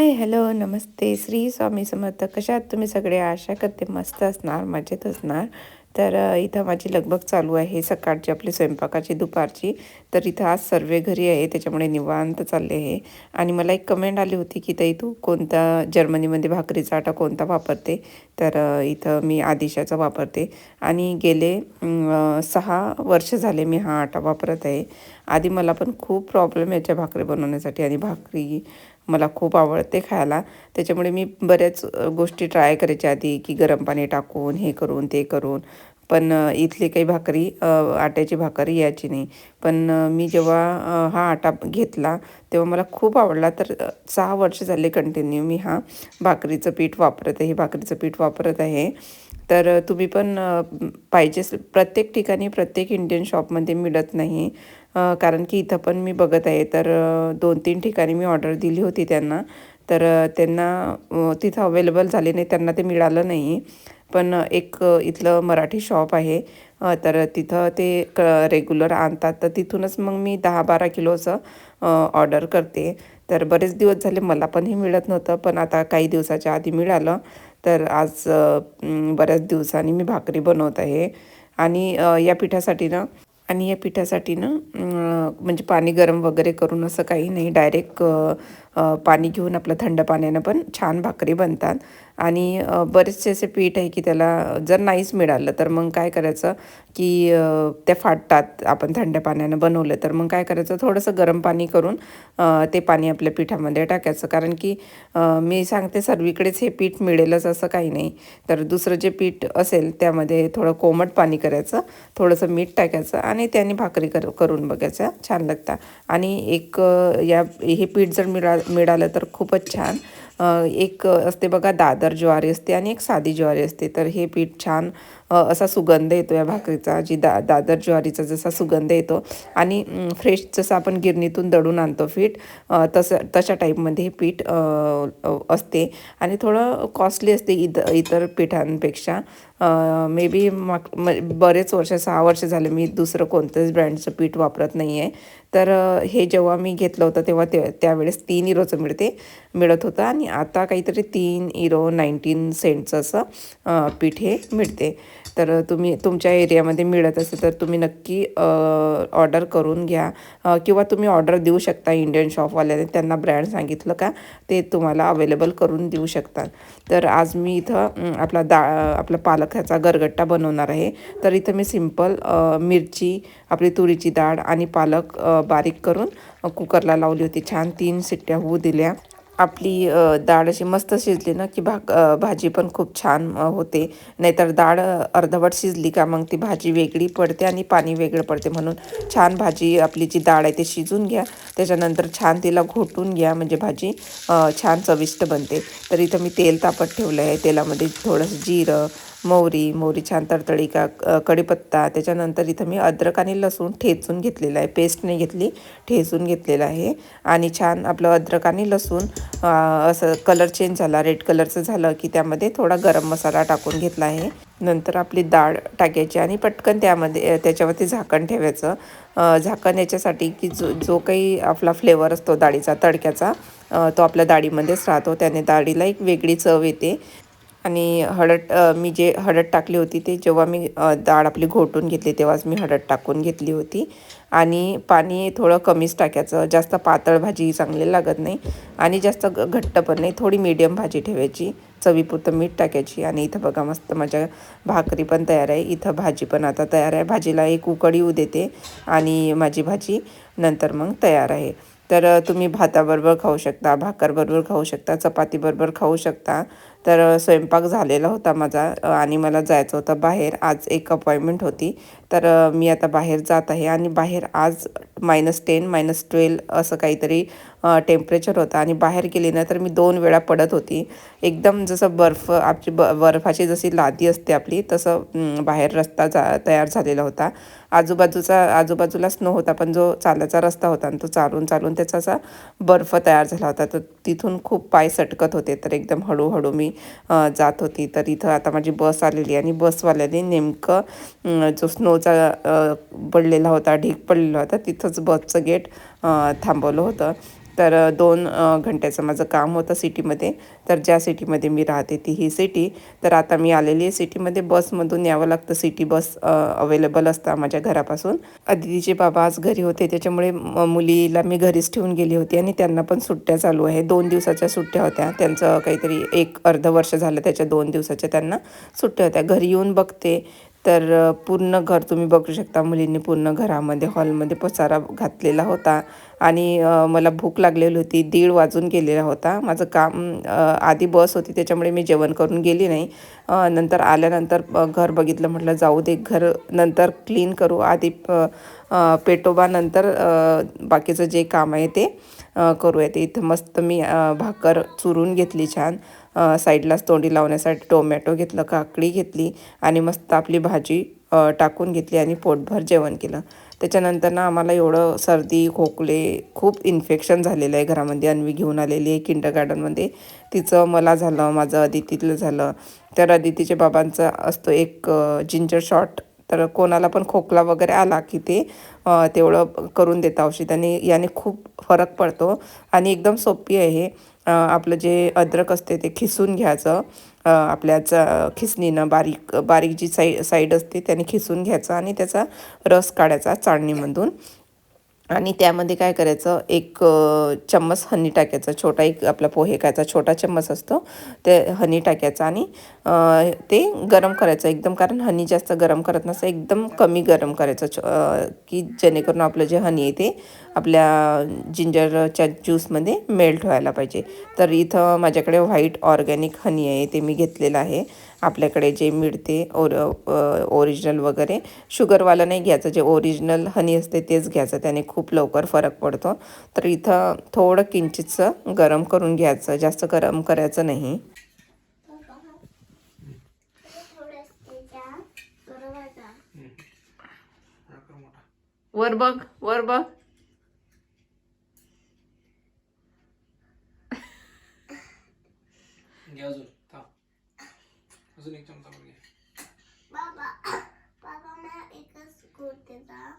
Hi hello नमस्ते. श्री स्वामी समर्थ. कशा आहात तुम्ही सगळे? आशा करते मस्त असणार मजेत असणार. तर इथं माझी लगबग चालू आहे. सकाळची आपली स्वयंपाकाची दुपारची. तर इथं आज सर्वे घरी आहे त्याच्यामुळे निवांत चालले आहे. आणि मला एक कमेंट आली होती की ताई तू कोणता जर्मनीमध्ये भाकरीचा आटा कोणता वापरते? तर इथं मी आदिशाचा वापरते. आणि गेले सहा वर्ष झाले मी हा आटा वापरत आहे. आधी मला पण खूप प्रॉब्लेम याच्या भाकरी बनवण्यासाठी. आणि भाकरी मला खूप आवडते खायला. त्याच्यामुळे मी बऱ्याच गोष्टी ट्राय करायच्या आधी की गरम पाणी टाकून हे करून ते करून. पण इथली काही भाकरी आट्याची भाकरी यायची नाही. पण मी जेव्हा हा आटा घेतला तेव्हा मला खूप आवडला. तर सहा वर्ष झाले कंटिन्यू मी हा भाकरीचं पीठ वापरत आहे हे भाकरीचं पीठ वापरत आहे. तर तुम्ही पण पाहिजे प्रत्येक ठिकाणी प्रत्येक इंडियन शॉपमध्ये मिळत नाही. कारण की इथं पण मी बघत आहे. तर दोन तीन ठिकाणी मी ऑर्डर दिली होती त्यांना. तर त्यांना तिथं अवेलेबल झाले नाही त्यांना ते मिळालं नाही. पण एक इथलं मराठी शॉप आहे. तर तिथं ते क रेग्युलर आणतात. तर तिथूनच मग मी दहा बारा किलोचं ऑर्डर करते. तर बरेच दिवस झाले मला पण हे मिळत नव्हतं पण आता काही दिवसाच्या आधी मिळालं. तर आज बऱ्याच दिवसांनी मी भाकरी बनवत आहे. आणि या पिठासाठी ना आणि या पिठासाठी ना म्हणजे पाणी गरम वगैरे करून असं काही नाही डायरेक्ट पाणी घेऊन आपलं थंड पाण्यानं पण छान भाकरी बनतात. आणि बरेचसे असे पीठ आहे की त्याला जर नाहीच मिळालं तर मग काय करायचं की त्या फाटतात. आपण थंड पाण्यानं बनवलं तर मग काय करायचं? थोडंसं गरम पाणी करून ते पाणी आपल्या पिठामध्ये टाकायचं. कारण की मी सांगते सर्वीकडेच हे पीठ मिळेलच असं काही नाही. तर दुसरं जे पीठ असेल त्यामध्ये थोडं कोमट पाणी करायचं थोडंसं मीठ टाकायचं आणि त्याने भाकरी कर करून बघायचं. छान लागतं. आणि एक या हे पीठ जर मिळा मिळालं तर खूपच छान. एक असते बघा दादर ज्वारी असते आणि एक साधी ज्वारी असते. तर हे पीठ छान असा सुगंध येतो या भाकरीचा जी दा दादर ज्वारीचा जसा सुगंध येतो आणि फ्रेश जसं आपण गिरणीतून दडून आणतो पीठ तसं तशा टाईपमध्ये हे पीठ असते आणि थोडं कॉस्टली असते इद इतर पिठांपेक्षा. मे बी माग बरेच वर्ष सहा वर्ष झाले मी दुसरं कोणतंच ब्रँडचं पीठ वापरत नाही आहे तर हे जेव्हा मी घेतलं होतं तेव्हा ते त्यावेळेस तीन इरोचं मिळते मिळत होतं आणि आता काहीतरी तीन इरो नाईन्टीन सेंटचं असं पीठ हे मिळते. तर तुम्ही तुमच्या एरियामध्ये मिळत असेल तर तुम्ही नक्की ऑर्डर करून घ्या. किंवा तुम्ही ऑर्डर देऊ शकता इंडियन शॉपवाल्याने त्यांना ब्रँड सांगितलं का ते तुम्हाला अवेलेबल करून देऊ शकतात. तर आज मी इथं आपला दा आपला पालक ह्याचा गरगट्टा बनवणार आहे. तर इथं मी सिंपल मिरची आपली तुरीची डाळ आणि पालक बारीक करून कुकरला लावली होती. छान तीन सिट्ट्या होऊ दिल्या. आपली डाळ अशी मस्त शिजली ना की भाक भाजी पण खूप छान होते. नाहीतर डाळ अर्धवट शिजली का मग ती भाजी वेगळी पडते आणि पाणी वेगळं पडते. म्हणून छान भाजी आपली जी डाळ आहे ते शिजून घ्या. त्याच्यानंतर छान तिला घोटून घ्या म्हणजे भाजी छान चविष्ट बनते. तर इथं मी तेल तापत ठेवलं आहे तेलामध्ये थोडंसं जिरं मोहरी मोहरी छान तडतडी का कढीपत्ता. त्याच्यानंतर इथं मी अद्रक आणि लसूण ठेचून घेतलेलं आहे. पेस्ट नाही घेतली ठेचून घेतलेलं आहे. आणि छान आपलं अद्रक आणि लसूण असं कलर चेंज झाला. रेड कलरचं झालं की त्यामध्ये थोडा गरम मसाला टाकून घेतला आहे. नंतर आपली डाळ टाकायची आणि पटकन त्यामध्ये त्याच्यावरती झाकण ठेवायचं. झाकण याच्यासाठी की जो जो काही आपला फ्लेवर असतो डाळीचा तडक्याचा तो आपल्या डाळीमध्येच राहतो. त्याने डाळीला एक वेगळी चव येते. आणि हळद मी जे हळद टाकली होती ते जेव्हा मी डाळ आपली घोटून घेतली तेव्हाच मी हळद टाकून घेतली होती. आणि पाणी थोडं कमीच टाकायचं जास्त पातळ भाजी चांगली लागत नाही आणि जास्त घट्ट पण नाही थोडी मीडियम भाजी ठेवायची चवीपुरतं मीठ टाकायची आणि इथं बघा मस्त माझ्या भाकरी पण तयार आहे इथं भाजी पण आता तयार आहे भाजीला एक उकडी येऊ देते आणि माझी भाजी नंतर मग तयार आहे. तर तुम्ही भाताबरोबर खाऊ शकता भाकरबरोबर खाऊ शकता चपातीबरोबर खाऊ शकता तर स्वयंपाक झालेला होता माझा आणि मला जायचं होतं बाहेर. आज एक अपॉइंटमेंट होती. तर मी आता बाहेर जात आहे आणि बाहेर आज मायनस टेन मायनस ट्वेल्व असं काहीतरी टेम्परेचर होतं. आणि बाहेर गेली ना तर मी दोन वेळा पडत होती. एकदम जसं बर्फ आपली ब बर्फाची जशी लादी असते आपली तसं बाहेर रस्ता जा तयार झालेला होता. आजूबाजूचा आजूबाजूला स्नो होता पण जो चालायचा रस्ता होता आणि तो चालून चालून त्याचा असा बर्फ तयार झाला होता. तर तिथून खूप पाय सटकत होते. तर एकदम हळूहळू मी मी जात होती. तर इथं आता माझी बस आलेली आणि बसवाल्याने नेमकं जो स्नोचा पडलेला होता ढीक पडलेला होता तिथंच बसचं गेट थांबवलं होतं. तर दोन घंट्याचं माझं काम होतं सिटीमध्ये. तर ज्या सिटीमध्ये मी राहते ती ही सिटी. तर आता मी आलेली आहे सिटीमध्ये. बसमधून यावं लागतं सिटी बस अवेलेबल असतं माझ्या घरापासून. अदितीचे बाबा आज घरी होते. त्याच्यामुळे मुलीला मी घरीच ठेवून गेली होती आणि त्यांना पण सुट्ट्या चालू आहे दोन दिवसाच्या सुट्ट्या होत्या. त्यांचं काहीतरी एक अर्ध वर्ष झालं त्याच्या दोन दिवसाच्या त्यांना सुट्ट्या होत्या. घरी येऊन बघते. तर पूर्ण घर तुम्ही बघू शकता. मुलींनी पूर्ण घरामध्ये हॉलमध्ये पसारा घातलेला होता. आणि मला भूक लागलेली होती. दीड वाजून गेलेला होता. माझं काम आधी बस होती. त्याच्यामुळे मी जेवण करून गेली नाही. नंतर आल्यानंतर घर बघितलं म्हटलं जाऊ दे घर नंतर क्लीन करू. आधी पेटोबानंतर पेटोबा नंतर बाकीचं जे काम आहे ते. करूयात इथं मस्त मी भाकर चुरून घेतली छान. साईडलाच तोंडी लावण्यासाठी टोमॅटो घेतलं काकडी घेतली आणि मस्त आपली भाजी टाकून घेतली आणि पोटभर जेवण केलं. त्याच्यानंतर ना आम्हाला एवढं सर्दी खोकले खूप इन्फेक्शन झालेलं आहे घरामध्ये. अन्वी घेऊन आलेली आहे किंडर गार्डनमध्ये तिचं मला झालं माझं अदितीतलं झालं. तर अदितीच्या बाबांचा असतो एक जिंजर शॉट तर कोणाला पण खोकला वगैरे आला की ते तेवढं करून देतं औषध. आणि याने खूप फरक पडतो. आणि एकदम सोपी आहे आपलं जे अद्रक असते ते खिसून घ्यायचं. आपल्याच खिसणीनं बारीक बारीक जी साई साईड असते त्याने खिसून घ्यायचं आणि त्याचा रस काढायचा चाळणीमधून. आणि त्यामध्ये काय करायचं एक चम्मच हनी टाकायचा छोटा एक आपला पोहे खायचा छोटा चम्मच असतो ते हनी टाकायचा आणि ते गरम करायचं एकदम कारण हनी जास्त गरम करत नसतं एकदम कमी गरम करायचं छ- की जेणेकरून आपलं जे हनी आहे ते आपल्या जिंजरच्या ज्यूसमध्ये मेल्ट व्हायला पाहिजे. तर इथं माझ्याकडे व्हाईट ऑर्गॅनिक हनी आहे ते मी घेतलेलं आहे. आपल्याकडे जे मिळते ओर ओरिजिनल वगैरे शुगरवाला नाही घ्यायचं. जे ओरिजिनल हनी असते तेच घ्यायचं. त्याने खूप लवकर फरक पडतो. तर इथं थोडं किंचितचं गरम करून घ्यायचं. जास्त गरम करायचं नाही. वर बघ वर बघ घे अजून थांब अजून एक चमचा वर घे बाबा बाबा मला एकच गोड देता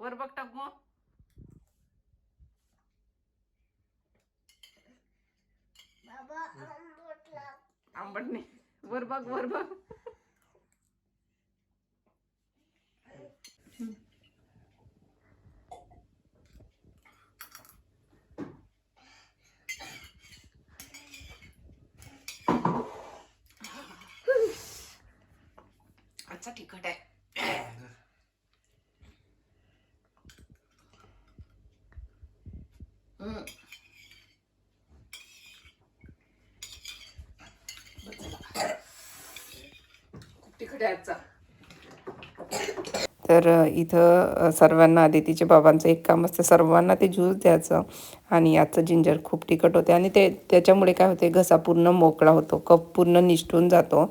वर बघ टाकू बाबा आंबटला आंबट नाही. वर बघ वर बघ. अच्छा तिखट आहे. हम्म. त्याचा तर इथं सर्वांना आदितीच्या बाबांचं एक काम असतं सर्वांना ते ज्यूस द्यायचं. आणि याचं जिंजर खूप तिखट होते. आणि ते त्याच्यामुळे काय होते घसा पूर्ण मोकळा होतो कप पूर्ण निष्ठून जातो.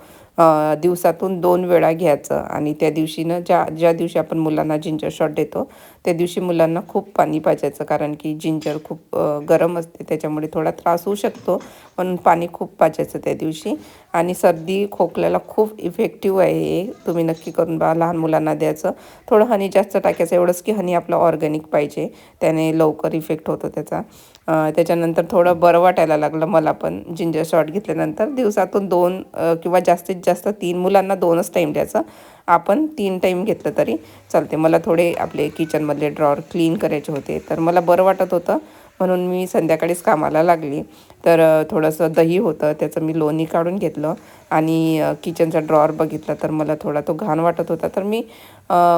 दिवसातून दोन वेळा घ्यायचं. आणि त्या दिवशीनं ज्या ज्या दिवशी आपण मुलांना जिंजर शॉट देतो त्या दिवशी मुलांना खूप पाणी पाजायचं. कारण की जिंजर खूप गरम असते. त्याच्यामुळे थोडा त्रास होऊ शकतो पण पाणी खूप पाजायचं त्या दिवशी. आणि सर्दी खोकल्याला खूप इफेक्टिव्ह आहे हे तुम्ही नक्की करून बा लहान मुलांना द्यायचं. थोडं हनी जास्त टाकायचं एवढंच की हनी आपलं ऑर्गॅनिक पाहिजे. त्याने लवकर इफेक्ट होतो त्याचा. त्याच्यानंतर थोडं बरं वाटायला लागलं मला पण. जिंजर शॉट घेतल्यानंतर दिवसातून दोन किंवा जास्तीत जास्त तीन मुलांना दोनच टाईम द्यायचं. आपण तीन टाईम घेतलं तरी चालते मला थोडे आपले किचनमधले ड्रॉवर क्लीन करायचे होते. तर मला बरं वाटत होतं. म्हणून मी संध्याकाळीच कामाला लागली. तर थोडंसं दही होतं त्याचं मी लोणी काढून घेतलं आणि किचनचा ड्रॉवर बघितला तर मला थोडा तो घाण वाटत होता. तर मी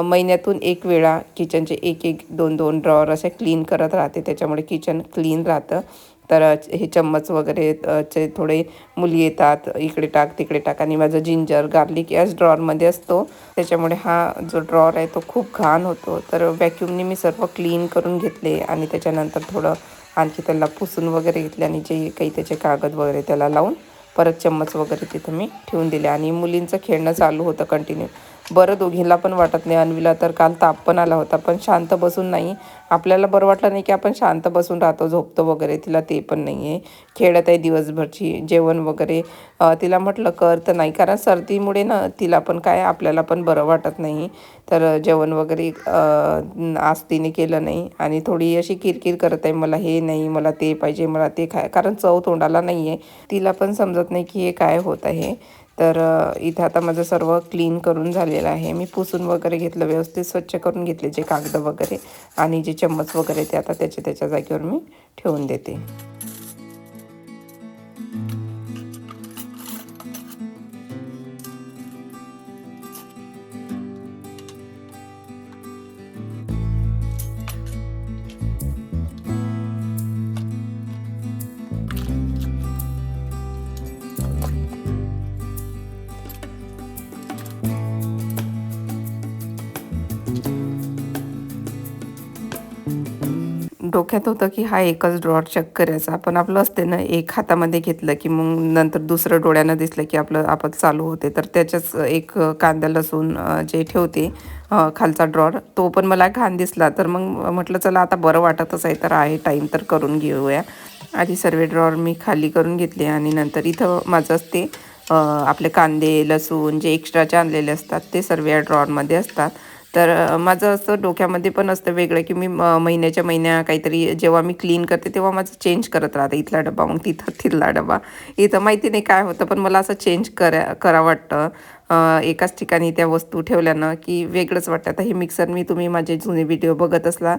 महिन्यातून एक वेळा किचनचे एक एक दोन दोन ड्रॉवर असे क्लीन करत राहते. त्याच्यामुळे किचन क्लीन राहतं. तर हे चम्मच वगैरे चे थोडे मुली येतात इकडे टाक तिकडे टाक. आणि माझं जिंजर गार्लिक याच ड्रॉअरमध्ये असतो. त्याच्यामुळे हा जो ड्रॉअर आहे तो खूप घाण होतो. तर व्हॅक्यूमने मी सर्व क्लीन करून घेतले आणि त्याच्यानंतर थोडं आणखी त्याला पुसून वगैरे घेतले आणि जे काही त्याचे कागद वगैरे त्याला लावून परत चम्मच वगैरे तिथं मी ठेवून दिले. आणि मुलींचं खेळणं चालू होतं कंटिन्यू बरं दोघींना पण वाटत नाही. अन्वीला तर काल ताप पण आला होता पण शांत बसून नाही. आपल्याला बरं वाटलं नाही की आपण शांत बसून राहतो झोपतो वगैरे. तिला ते पण नाही आहे खेळत आहे दिवसभरची जेवण वगैरे. तिला म्हटलं कर तर नाही. कारण सर्दीमुळे ना तिला पण काय आपल्याला पण बरं वाटत नाही. तर जेवण वगैरे अ, आज तिने केलं नाही. आणि थोडी अशी किरकिर करत आहे मला हे नाही मला ते पाहिजे मला ते खाय कारण चव तोंडाला नाही आहे तिला पण समजत नाही की हे काय होत आहे. तर इथं आता माझं सर्व क्लीन करून झालेलं आहे. मी पुसून वगैरे घेतलं व्यवस्थित स्वच्छ करून घेतले जे कागद वगैरे आणि जे चम्मच वगैरे ते आता त्याच्या त्याच्या जागेवर मी ठेवून देते. डोक्यात होतं की हा एकच ड्रॉर चेक करायचा पण आपलं असते ना एक हातामध्ये घेतलं की मग नंतर दुसरं डोळ्यानं दिसलं की आपलं आपण चालू होते. तर त्याच्याच एक कांदा लसूण जे ठेवते खालचा ड्रॉर तो पण मला घाण दिसला. तर मग म्हटलं चला आता बरं वाटतच आहे तर आहे टाईम तर करून घेऊया. आधी सर्व ड्रॉर मी खाली करून घेतले आणि नंतर इथं माझं असते आपले कांदे लसूण जे एक्स्ट्राचे आणलेले असतात ते सर्व या ड्रॉरमध्ये असतात. तर माझं असं डोक्यामध्ये पण असतं वेगळं की मी महिन्याच्या महिन्या काहीतरी जेव्हा मी क्लीन करते तेव्हा माझं चेंज करत राहते. इथला डबा मग तिथं तिथला डबा. इथं माहिती नाही काय होतं पण मला असं चेंज करा करा वाटतं. एकाच ठिकाणी त्या वस्तू ठेवल्यानं की वेगळंच वाटतं. आता हे मिक्सर मी तुम्ही माझे जुने व्हिडिओ बघत असला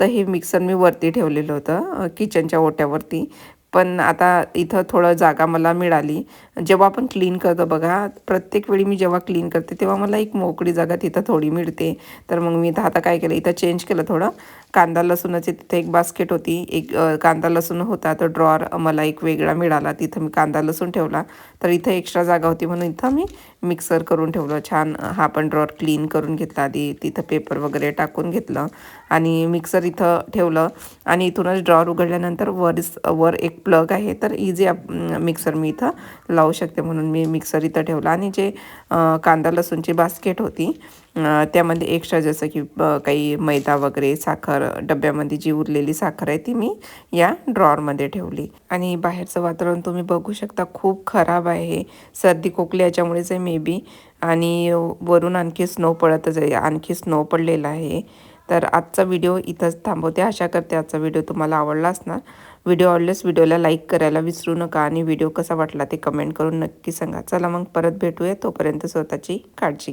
तर हे मिक्सर मी वरती ठेवलेलं होतं किचनच्या ओट्यावरती. पण आता इथं थोडं जागा मला मिळाली. जेव्हा आपण क्लीन करतो बघा प्रत्येक वेळी मी जेव्हा क्लीन करते तेव्हा मला एक मोकळी जागा तिथं थोडी मिळते. तर मग मी इथं आता काय केलं इथं चेंज केलं थोडं. कांदा लसूणाची तिथे एक बास्केट होती. एक कांदा लसूण होता तर ड्रॉर मला एक वेगळा मिळाला. तिथं मी कांदा लसूण ठेवला. तर इथं एक्स्ट्रा जागा होती म्हणून इथं मी मिक्सर करून ठेवलं. छान हा पण ड्रॉर क्लीन करून घेतला. आधी तिथं पेपर वगैरे टाकून घेतलं. आणि मिक्सर इथं ठेवलं. आणि इथूनच ड्रॉर उघडल्यानंतर वर वर एक प्लग आहे तर इझी आप मिक्सर मी इथं लावू शकते. म्हणून मी मिक्सर इथं ठेवला. आणि जे कांदा लसूणची बास्केट होती त्यामध्ये एक्स्ट्रा जसं की काही मैदा वगैरे साखर डब्यामध्ये जी उरलेली साखर आहे ती मी या ड्रॉरमध्ये ठेवली. आणि बाहेरचं वातावरण तुम्ही बघू शकता खूप खराब आहे. सर्दी खोकली याच्यामुळेच आहे मे बी आणि वरून आणखी स्नो पडतच आहे आणखी स्नो पडलेला आहे. तर आजचा व्हिडिओ इथंच थांबवते. आशा करते आजचा व्हिडिओ तुम्हाला आवडला असणार. व्हिडिओ आवडल्यास व्हिडिओला लाईक करायला विसरू नका आणि व्हिडिओ कसा वाटला ते कमेंट करून नक्की सांगा. चला मग परत भेटूया तोपर्यंत स्वतःची काळजी घ्या.